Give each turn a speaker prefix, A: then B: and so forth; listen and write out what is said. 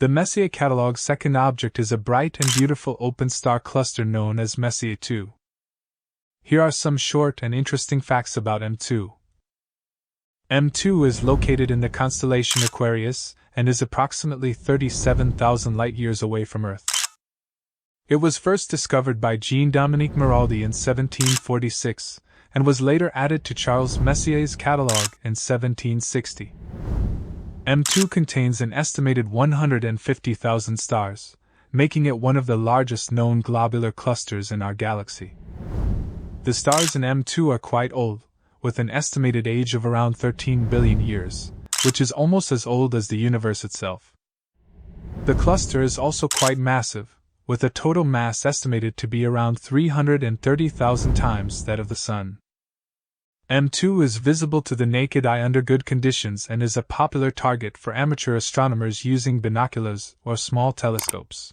A: The Messier catalog's second object is a bright and beautiful open star cluster known as Messier 2. Here are some short and interesting facts about M2. M2 is located in the constellation Aquarius and is approximately 37,000 light years away from Earth. It was first discovered by Jean Dominique Maraldi in 1746 and was later added to Charles Messier's catalogue in 1760. M2 contains an estimated 150,000 stars, making it one of the largest known globular clusters in our galaxy. The stars in M2 are quite old, with an estimated age of around 13 billion years, which is almost as old as the universe itself. The cluster is also quite massive, with a total mass estimated to be around 330,000 times that of the Sun. M2 is visible to the naked eye under good conditions and is a popular target for amateur astronomers using binoculars or small telescopes.